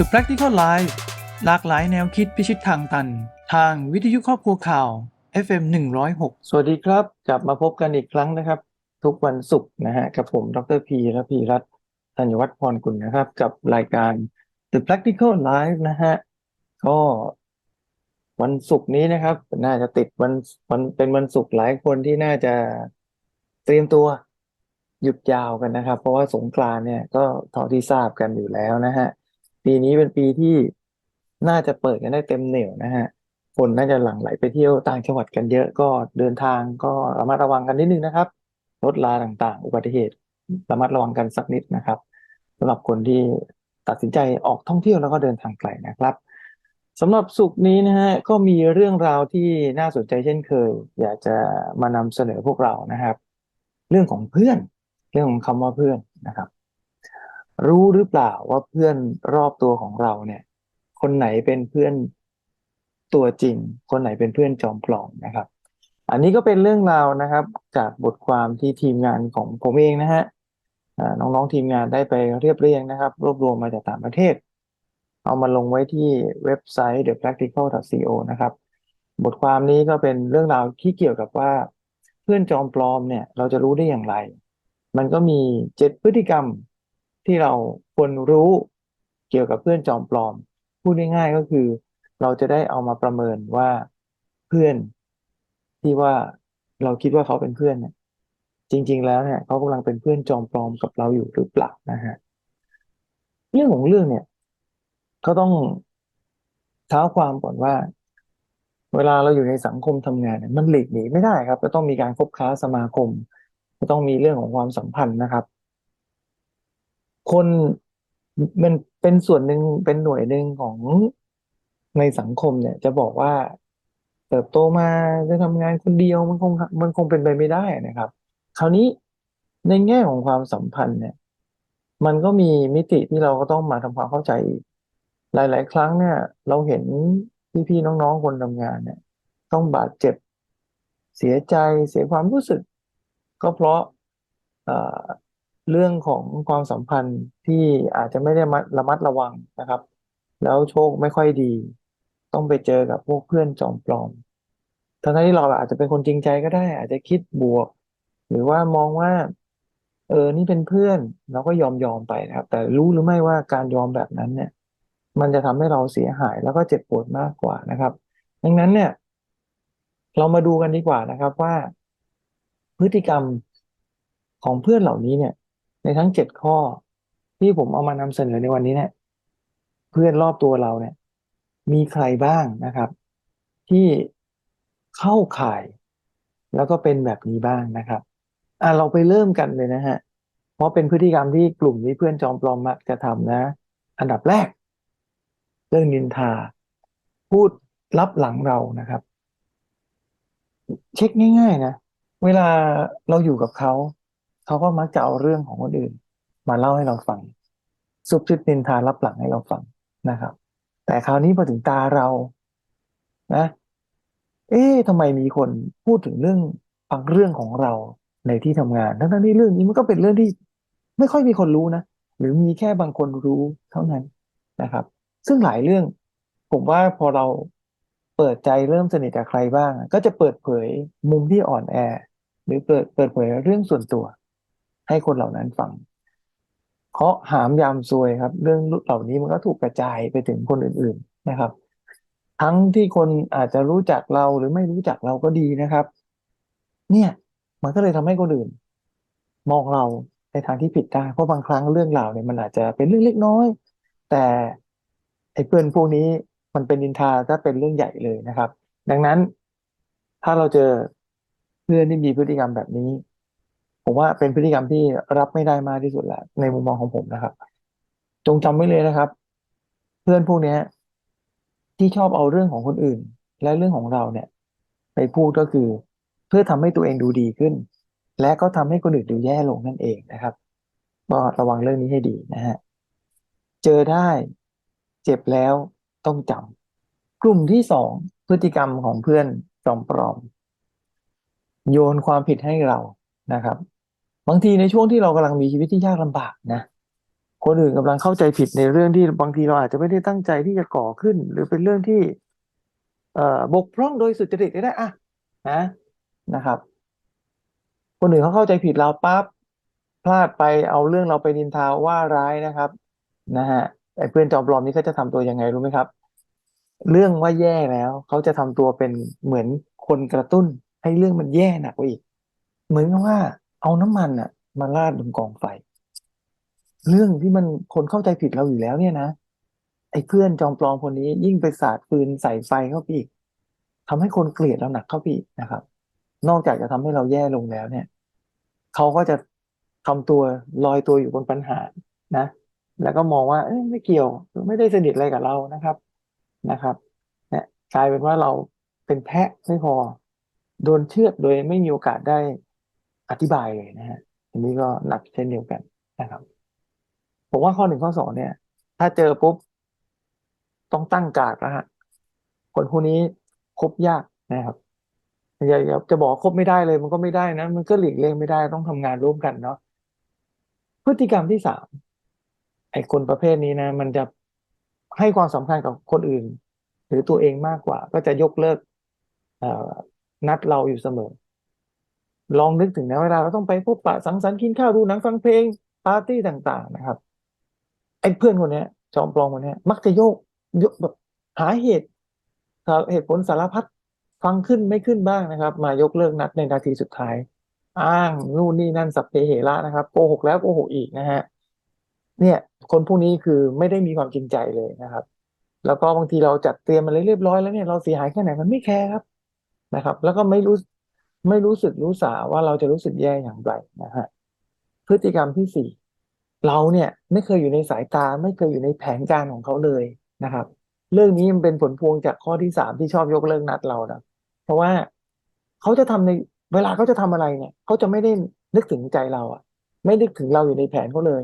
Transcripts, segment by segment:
The Practical Life หลากหลายแนวคิดพิชิตทางตัน ทางวิทยุครอบครัวข่าว FM 106 สวัสดีครับ กลับมาพบกันอีกครั้งนะครับ ทุกวันศุกร์นะฮะกับผม ดรพีและพีรัตน์ธัญวัฒน์พรกุลนะครับ กับรายการ The Practical Life นะฮะก็วันศุกร์นี้นะครับ น่าจะติดวันวันเป็นวันศุกร์หลายคนที่น่าจะเตรียมตัวหยุดยาวกันนะครับ เพราะว่าสงกรานเนี่ยก็เท่าที่ทราบกันอยู่แล้วนะฮะ ปีนี้เป็นปีที่น่าจะเปิดกันได้เต็มเหนี่ยวนะฮะคนน่าจะหลั่งไหลไปเที่ยวต่างจังหวัดกันเยอะก็เดินทางก็ระมัดระวังกันนิดนึงนะครับรถลาต่างๆ อุบัติเหตุระมัดระวังกันสักนิดนะครับสำหรับคนที่ตัดสินใจออกท่องเที่ยวแล้วก็เดินทางไกลนะครับสำหรับสุขนี้นะฮะก็มีเรื่องราวที่น่าสนใจเช่นเคย อยากจะมานำเสนอพวกเรานะครับ เรื่องของเพื่อน เรื่องของคำว่าเพื่อนนะครับ รู้หรือเปล่าว่าเพื่อนรอบตัวของเราเนี่ย คนไหนเป็นเพื่อนตัวจริง คนไหนเป็นเพื่อนจอมปลอมนะครับ อันนี้ก็เป็นเรื่องราวนะครับ จากบทความที่ทีมงานของผมเองนะฮะน้องๆทีมงานได้ไปเรียบเรียงนะครับ รวบรวมมาจากต่างประเทศ เอามาลงไว้ที่เว็บไซต์ thepractical.co นะครับ บทความนี้ก็เป็นเรื่องราวที่เกี่ยวกับว่า เพื่อนจอมปลอมเนี่ย เราจะรู้ได้อย่างไร มันก็มีเจ็ดพฤติกรรม ที่เราควรรู้เกี่ยวกับเพื่อนจอมปลอม พูดง่ายๆก็คือ เราจะได้เอามาประเมินว่าเพื่อนที่ว่าเราคิดว่าเขาเป็นเพื่อนเนี่ยจริง ๆ แล้วเนี่ยเขากำลังเป็นเพื่อนจอมปลอมกับเราอยู่หรือเปล่านะฮะเรื่องของเรื่องเนี่ยก็ต้องเท้าความก่อนว่า เวลาเราอยู่ในสังคมทำงานเนี่ยมันหลีกหนีไม่ได้ครับ ก็ต้องมีการคบค้าสมาคม ก็ต้องมีเรื่องของความสัมพันธ์นะครับ คนมันเป็นส่วนหนึ่งเป็นหน่วยหนึ่งของในสังคมเนี่ย จะบอกว่าเติบโตมาจะทำงานคนเดียวมันคงมันคงเป็นไปไม่ได้นะครับ คราวนี้ในแง่ของความสัมพันธ์เนี่ย มันก็มีมิติที่เราก็ต้องมาทำความเข้าใจ หลาย ๆ ครั้งเนี่ย เราเห็นพี่ๆน้องๆคนทำงานเนี่ย ต้องบาดเจ็บ เสียใจเสียความรู้สึก ก็เพราะ เรื่องของความสัมพันธ์ที่อาจจะไม่ได้ระมัดระวังนะครับ แล้วโชคไม่ค่อยดี ต้องไปเจอกับพวกเพื่อนจอมปลอมทั้งที่เราอาจจะเป็นคนจริงใจก็ได้ อาจจะคิดบวก หรือว่ามองว่า เออนี่เป็นเพื่อนเราก็ยอมยอมไปนะครับ แต่รู้หรือไม่ว่าการยอมแบบนั้นเนี่ย มันจะทำให้เราเสียหายแล้วก็เจ็บปวดมากกว่านะครับ ดังนั้นเนี่ย เรามาดูกันดีกว่านะครับว่า พฤติกรรมของเพื่อนเหล่านี้เนี่ย ในทั้งเจ็ดข้อที่ผมเอามานำเสนอในวันนี้เนี่ย เพื่อนรอบตัวเราเนี่ย มีใครบ้างนะครับ ที่เข้าข่าย แล้วก็เป็นแบบนี้บ้างนะครับอะเราไปเริ่มกันเลยนะฮะเพราะเป็นพฤติกรรมที่กลุ่มนี้เพื่อนจอมปลอมมักจะทำนะ อันดับแรก เรื่องนินทา พูดลับหลังเรานะครับ เช็คง่าย ๆ นะ เวลาเราอยู่กับเขา เขาก็มักจะเอาเรื่องของคนอื่น มาเล่าให้เราฟังซุบซิบนินทาลับหลังให้เราฟังนะครับ แต่คราวนี้พอถึงตาเรา นะ เอ๊ะทำไมมีคนพูดถึงเรื่องบางเรื่องของเราในที่ทำงาน ทั้งๆที่เรื่องนี้มันก็เป็นเรื่องที่ไม่ค่อยมีคนรู้นะหรือมีแค่บางคนรู้เท่านั้นนะครับ ซึ่งหลายเรื่อง ผมว่าพอเราเปิดใจเริ่มสนิทกับใครบ้าง ก็จะเปิดเผยมุมที่อ่อนแอ หรือเปิดเปิดเผยเรื่องส่วนตัว ให้คนเหล่านั้นฟังเคาะหามยามซวยครับ เรื่องเหล่านี้มันก็ถูกกระจายไปถึงคนอื่น ๆนะครับ ทั้งที่คนอาจจะรู้จักเราหรือไม่รู้จักเราก็ดีนะครับ เนี่ย มันก็เลยทำให้คนอื่น มองเราในทางที่ผิดได้เพราะบางครั้งเรื่องราวเนี่ยมันอาจจะเป็นเรื่องเล็กน้อย แต่ไอ้เพื่อนพวกนี้มันเป็นนินทาถ้าเป็นเรื่องใหญ่เลยนะครับ ดังนั้นถ้าเราเจอเพื่อนที่มีพฤติกรรมแบบนี้ ผมว่าเป็นพฤติกรรมที่รับไม่ได้มากที่สุดแล้วในมุมมองของผมนะครับ จงจำไว้เลยนะครับ เพื่อนพวกเนี้ย ที่ชอบเอาเรื่องของคนอื่น และเรื่องของเราเนี่ย ไปพูดก็คือ เพื่อทำให้ตัวเองดูดีขึ้น และก็ทำให้คนอื่นดูแย่ลงนั่นเองนะครับก็ระวังเรื่องนี้ให้ดีนะฮะเจอได้เจ็บแล้วต้องจำกลุ่มที่สองพฤติกรรมของเพื่อนจอมปลอม โยนความผิดให้เรานะครับ บางทีในช่วงที่เรากำลังมีชีวิตที่ยากลำบากนะคนอื่นกำลังเข้าใจผิดในเรื่องที่บางทีเราอาจจะไม่ได้ตั้งใจที่จะก่อขึ้น หรือเป็นเรื่องที่ เอ่อบกพร่องโดยสุจริตก็ได้อะนะนะครับ คนอื่นเขาเข้าใจผิดเราปั๊บพลาดไปเอาเรื่องเราไปนินทาว่าร้ายนะครับ นะฮะไอ้เพื่อนจอมปลอมนี่เขาจะทำตัวยังไงรู้ไหมครับ เรื่องว่าแย่แล้วเขาจะทำตัวเป็นเหมือนคนกระตุ้น ให้เรื่องมันแย่หนักกว่าอีก เหมือนกับว่า เอาน้ำมันอะ มาราดบนกองไฟ เรื่องที่มันคนเข้าใจผิดเราอยู่แล้วเนี่ยนะไอ้เพื่อนจอมปลอมคนนี้ ยิ่งไปสาดปืนใส่ไฟเข้าไปอีกทำให้คนเกลียดเราหนักเข้าไปอีกนะครับ นอกจากจะทำให้เราแย่ลงแล้วเนี่ยเขาก็จะทำตัวลอยตัวอยู่บนปัญหานะ แล้วก็มองว่าไม่เกี่ยวไม่ได้สนิทอะไรกับเรานะครับนะครับเนี่ยกลายเป็นว่าเราเป็นแพะไม่พอ โดนเชือดโดยไม่มีโอกาสได้ อธิบายเลยนะฮะอันนี้ก็หนักเช่นเดียวกันนะครับ ผมว่าข้อหนึ่งข้อสองเนี่ย ถ้าเจอปุ๊บ ต้องตั้งการดแล้วฮะคนพวกนี้คบยากนะครับอย่าอย่าจะบอกคบไม่ได้เลย มันก็ไม่ได้นะ มันก็หลีกเลี่ยงไม่ได้ต้องทำงานร่วมกันเนาะพฤติกรรมที่สามไอ้คนประเภทนี้นะ มันจะให้ความสำคัญกับคนอื่น หรือตัวเองมากกว่า ก็จะยกเลิกนัดเราอยู่เสมอ ลองนึกถึงนะเวลาเราต้องไปพบปะสังสรรค์กินข้าวดูหนังฟังเพลงปาร์ตี้ต่าง ๆ นะครับไอ้เพื่อนคนเนี้ย จอมปลอมคนเนี้ย มักจะโยกโยกแบบหาเหตุเหตุผลสารพัดฟังขึ้นไม่ขึ้นบ้างนะครับ มายกเลิกนัดในนาทีสุดท้าย อ้างนู่นนี่นั่นสัพเพเหระนะครับโกหกแล้วโกหกอีกนะฮะเนี่ย คนพวกนี้คือไม่ได้มีความจริงใจเลยนะครับ แล้วก็บางทีเราจัดเตรียมอะไรเรียบร้อยแล้วเนี่ยเราเสียหายแค่ไหนมันไม่แคร์ครับนะครับ แล้วก็ไม่รู้ ไม่รู้สึกรู้สาว่าเราจะรู้สึกแย่อย่างไรนะฮะพฤติกรรมที่สี่เราเนี่ยไม่เคยอยู่ในสายตาไม่เคยอยู่ในแผนการของเขาเลยนะครับ เรื่องนี้มันเป็นผลพวงจากข้อที่สามที่ชอบยกเลิกนัดเรานะเพราะว่าเขาจะทำในเวลาเขาจะทำอะไรเนี่ยเขาจะไม่ได้นึกถึงใจเราอะไม่นึกถึงเราอยู่ในแผนเขาเลย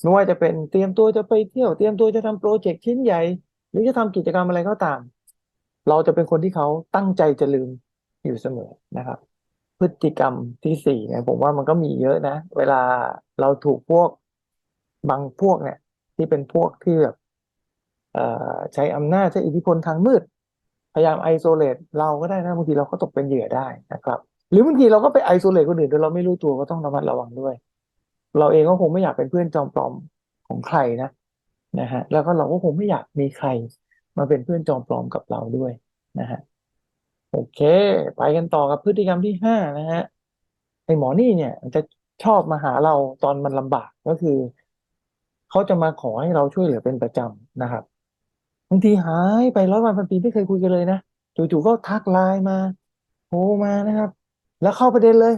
ไม่ว่าจะเป็นเตรียมตัวจะไปเที่ยวเตรียมตัวจะทำโปรเจกต์ชิ้นใหญ่ หรือจะทำกิจกรรมอะไรก็ตาม เราจะเป็นคนที่เขาตั้งใจจะลืม อยู่เสมอนะครับ พฤติกรรมที่สี่เนี่ยผมว่ามันก็มีเยอะนะ เวลาเราถูกพวกบางพวกเนี่ย ที่เป็นพวกที่แบบใช้อำนาจใช้อิทธิพลทางมืด พยายามไอโซเลตเราก็ได้นะบางทีเราก็ตกเป็นเหยื่อได้นะครับ หรือบางทีเราก็ไปไอโซเลตคนอื่นโดยเราไม่รู้ตัวก็ต้องระมัดระวังด้วย เราเองก็คงไม่อยากเป็นเพื่อนจอมปลอมของใครนะนะฮะแล้วก็เราก็คงไม่อยากมีใครมาเป็นเพื่อนจอมปลอมกับเราด้วยนะฮะ โอเค ไปกันต่อกับพฤติกรรมที่ห้านะฮะไอหมอนี่เนี่ยจะชอบมาหาเราตอนมันลำบากก็คือ เขาจะมาขอให้เราช่วยเหลือเป็นประจำนะครับบางทีหายไปร้อยวันพันปีไม่เคยคุยกันเลยนะจู่ๆก็ทักไลน์มาโทรมานะครับ แล้วเข้าประเด็นเลย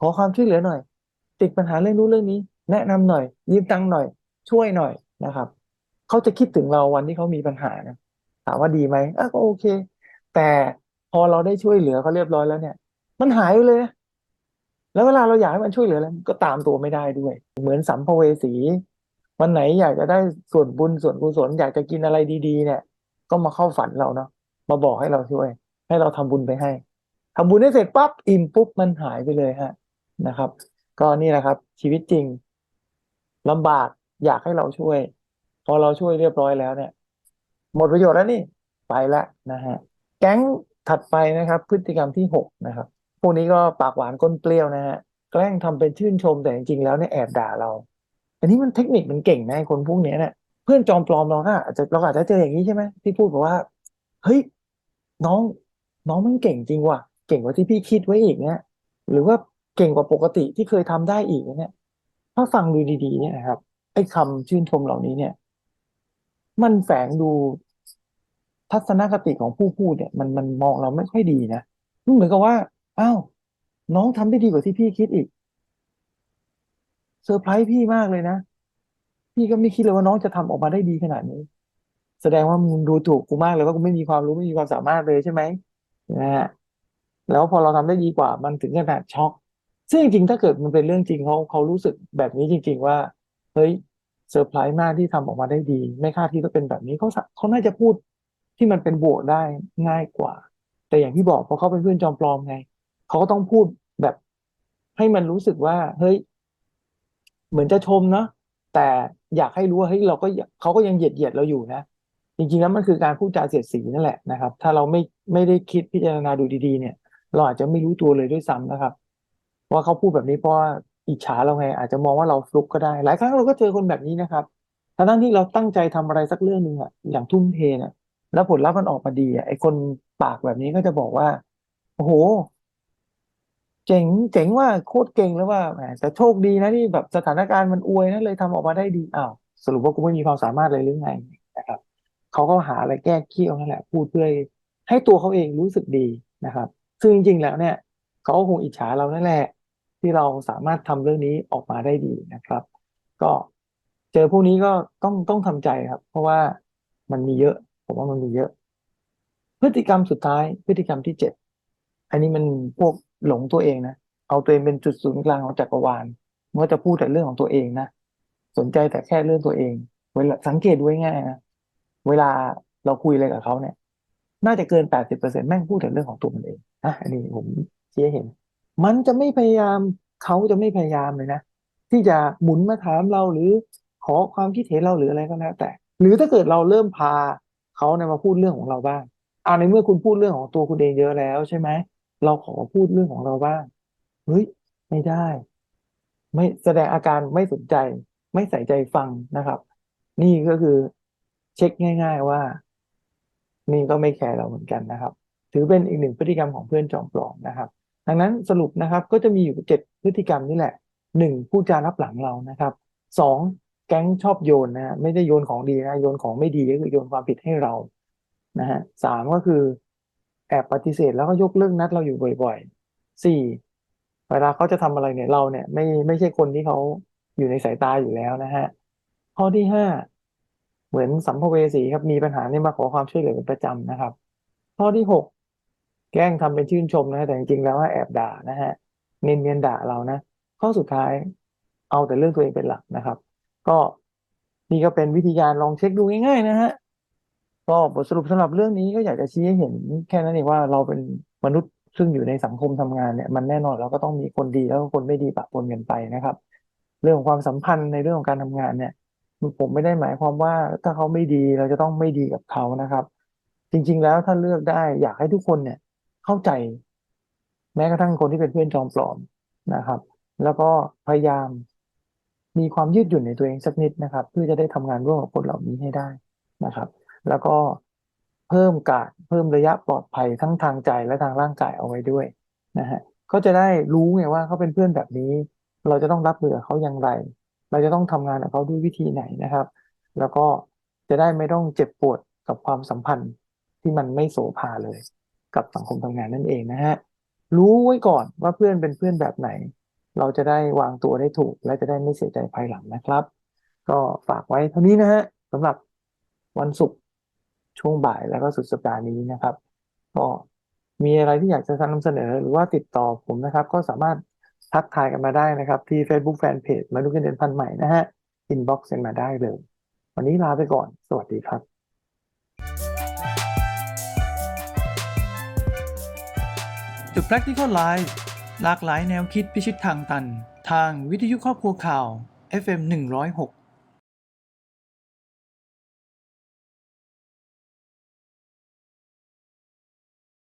ขอความช่วยเหลือหน่อย ติดปัญหาเรื่องนู้นเรื่องนี้ แนะนำหน่อย ยืมตังค์หน่อย ช่วยหน่อยนะครับเขาจะคิดถึงเราวันที่เขามีปัญหานะถามว่าดีไหมอะก็โอเค แต่ พอเราได้ช่วยเหลือเขาเรียบร้อยแล้วเนี่ย มันหายไปเลย แล้วเวลาเราอยากให้มันช่วยเหลือแล้วก็ตามตัวไม่ได้ด้วย เหมือนสัมภเวสี วันไหนอยากจะได้ส่วนบุญส่วนกุศลอยากจะกินอะไรดี ๆ เนี่ย ก็มาเข้าฝันเราเนาะมาบอกให้เราช่วย ให้เราทำบุญไปให้ทำบุญให้เสร็จปั๊บอิ่มปุ๊บมันหายไปเลยฮะนะครับ ก็นี่แหละครับ ชีวิตจริงลำบากอยากให้เราช่วย พอเราช่วยเรียบร้อยแล้วเนี่ย หมดประโยชน์แล้วนี่ไปแล้วนะฮะ แก๊ง ถัดไปนะครับ พฤติกรรมที่หกนะครับ พวกนี้ก็ปากหวานก้นเปรี้ยวนะฮะแกล้งทำเป็นชื่นชมแต่จริงๆแล้วเนี่ยแอบด่าเรา อันนี้มันเทคนิคมันเก่งนะคนพวกนี้เนี่ยเพื่อนจอมปลอมเราก็อาจจะเราอาจจะเจออย่างนี้ใช่ไหมที่พูดบอกว่าเฮ้ยน้องน้องมันเก่งจริงว่ะเก่งกว่าที่พี่คิดไว้อีกเนี่ยหรือว่าเก่งกว่าปกติที่เคยทำได้อีกเนี่ยถ้าฟังดูดีๆเนี่ยนะครับไอ้คำชื่นชมเหล่านี้เนี่ย มันแฝงดู ทัศนคติของผู้พูดเนี่ย มันมันมองเราไม่ค่อยดีนะมันเหมือนกับว่าอ้าวน้องทำได้ดีกว่าที่พี่คิดอีกเซอร์ไพรส์พี่มากเลยนะพี่ก็ไม่คิดเลยว่าน้องจะทำออกมาได้ดีขนาดนี้ แสดงว่ามึงดูถูกกูมากเลยว่ากูไม่มีความรู้ไม่มีความสามารถเลยใช่ไหมนะฮะแล้วพอเราทำได้ดีกว่ามันถึงขนาดช็อกซึ่งจริงๆถ้าเกิดมันเป็นเรื่องจริงเขาเขารู้สึกแบบนี้จริง ๆ ว่าเฮ้ยเซอร์ไพรส์มากที่ทำออกมาได้ดี ไม่คาดที่จะเป็นแบบนี้เขาเขาน่าจะพูด ที่มันเป็นบวกได้ง่ายกว่า แต่อย่างที่บอกพอเขาเป็นเพื่อนจอมปลอมไงเขาก็ต้องพูดแบบ ให้มันรู้สึกว่า เฮ้ย เหมือนจะชมเนาะแต่อยากให้รู้ว่าเฮ้ยเราก็เขาก็ยังเหยียดเหยียดเราอยู่นะจริงๆแล้วมันคือการพูดจาเสียดสีนั่นแหละนะครับ ถ้าเราไม่ไม่ได้คิดพิจารณาดูดีๆ เนี่ย เราอาจจะไม่รู้ตัวเลยด้วยซ้ำนะครับ ว่าเขาพูดแบบนี้เพราะว่าอิจฉาเราไง อาจจะมองว่าเราฟลุกก็ได้ หลายครั้งเราก็เจอคนแบบนี้นะครับทั้งที่เราตั้งใจทำอะไรสักเรื่องหนึ่งอะอย่างทุ่มเทนะ แล้วผลลัพธ์มันออกมาดีอะไอ้คนปากแบบนี้ก็จะบอกว่าโอ้โห เจ๋งเจ๋งว่าโคตรเก่งแล้วว่าแหมแต่โชคดีนะที่แบบสถานการณ์มันอวยนะเลยทำออกมาได้ดีอ้าวสรุปว่ากูไม่มีความสามารถเลยหรือไงนะครับเขาก็หาอะไรแก้เคี่ยวนั่นแหละ พูดเพื่อให้ตัวเขาเองรู้สึกดีนะครับ ซึ่งจริงๆแล้วเนี่ยเขาคงอิจฉาเรานั่นแหละ ที่เราสามารถทำเรื่องนี้ออกมาได้ดีนะครับ ก็เจอพวกนี้ก็ต้องต้องทำใจครับ เพราะว่ามันมีเยอะ ผมว่ามันมีเยอะ พฤติกรรมสุดท้าย พฤติกรรมที่เจ็ดอันนี้มันพวกหลงตัวเองนะเอาตัวเองเป็นจุดศูนย์กลางของจักรวาลเมื่อจะพูดแต่เรื่องของตัวเองนะสนใจแต่แค่เรื่องตัวเอง เวลาสังเกตดูง่ายนะเวลาเราคุยอะไรกับเขาเนี่ย น่าจะเกินแปดสิบเปอร์เซ็นต์แม่งพูดแต่เรื่องของตัวมันเองนะอันนี้ผมชี้ให้เห็น มันจะไม่พยายามเขาจะไม่พยายามเลยนะที่จะหมุนมาถามเราหรือขอความคิดเห็นเราหรืออะไรก็แล้วแต่ หรือถ้าเกิดเราเริ่มพา เขาเนี่ยมาพูดเรื่องของเราบ้างอ่าในเมื่อคุณพูดเรื่องของตัวคุณเองเยอะแล้วใช่ไหมเราขอพูดเรื่องของเราบ้างเฮ้ยไม่ได้ ไม่แสดงอาการไม่สนใจ ไม่ใส่ใจฟังนะครับ นี่ก็คือเช็คง่าย ๆว่านี่ก็ไม่แคร์เราเหมือนกันนะครับ ถือเป็นอีกหนึ่งพฤติกรรมของเพื่อนจอมปลอมนะครับดังนั้นสรุปนะครับก็จะมีอยู่เจ็ดพฤติกรรมนี่แหละหนึ่งพูดจารับหลังเรานะครับสอง แก๊งชอบโยนนะฮะไม่ได้โยนของดีนะโยนของไม่ดีก็คือโยนความผิดให้เรานะฮะสามก็คือแอบปฏิเสธแล้วก็ยกเลิกนัดเราอยู่บ่อยๆสี่เวลาเขาจะทำอะไรเนี่ยเราเนี่ย ไม่ไม่ใช่คนที่เขาอยู่ในสายตาอยู่แล้วนะฮะข้อที่ห้าเหมือนสัมภเวสีครับมีปัญหาเนี่ยมาขอความช่วยเหลือเป็นประจำนะครับ ข้อที่หกแกล้งทำเป็นชื่นชมนะแต่จริงๆแล้วว่าแอบด่านะฮะเนียนเนียนด่าเรานะข้อสุดท้ายเอาแต่เรื่องตัวเองเป็นหลักนะครับ ก็นี่ก็เป็นวิธีการลองเช็คดูง่ายๆนะฮะก็บทสรุปสำหรับเรื่องนี้ก็อยากจะชี้ให้เห็นแค่นั้นเองว่าเราเป็นมนุษย์ซึ่งอยู่ในสังคมทำงานเนี่ยมันแน่นอนเราก็ต้องมีคนดีแล้วก็คนไม่ดีปะปนกันไปนะครับ เรื่องของความสัมพันธ์ในเรื่องของการทำงานเนี่ยผมไม่ได้หมายความว่าถ้าเขาไม่ดีเราจะต้องไม่ดีกับเขานะครับ จริง ๆ แล้วถ้าเลือกได้อยากให้ทุกคนเนี่ยเข้าใจ แม้กระทั่งคนที่เป็นเพื่อนจอมปลอมนะครับ แล้วก็พยายาม มีความยืดหยุ่นในตัวเองสักนิดนะครับ เพื่อจะได้ทำงานร่วมกับคนเหล่านี้ให้ได้นะครับ แล้วก็เพิ่มการเพิ่มระยะปลอดภัยทั้งทางใจและทางร่างกายเอาไว้ด้วยนะฮะก็จะได้รู้ไงว่าเขาเป็นเพื่อนแบบนี้ เราจะต้องรับมือกับเขาอย่างไร เราจะต้องทำงานกับเขาด้วยวิธีไหนนะครับ แล้วก็จะได้ไม่ต้องเจ็บปวดกับความสัมพันธ์ที่มันไม่โสภาเลย กับสังคมทำงานนั่นเองนะฮะรู้ไว้ก่อนว่าเพื่อนเป็นเพื่อนแบบไหน เราจะได้วางตัวได้ถูก และจะได้ไม่เสียใจภายหลังนะครับ ก็ฝากไว้เท่านี้นะฮะสำหรับวันศุกร์ช่วงบ่ายแล้วก็สุดสัปดาห์นี้นะครับ ก็มีอะไรที่อยากจะนำเสนอหรือว่าติดต่อผมนะครับ ก็สามารถทักทายกันมาได้นะครับ ที่ Facebook Fanpage มาดูกันเดือนพันใหม่นะฮะอินบ็อกซ์กันมาได้เลย วันนี้ลาไปก่อน สวัสดีครับ The Practical Life หลากหลายแนวคิดพิชิตทางตัน ทางวิทยุครอบครัวข่าว FM 106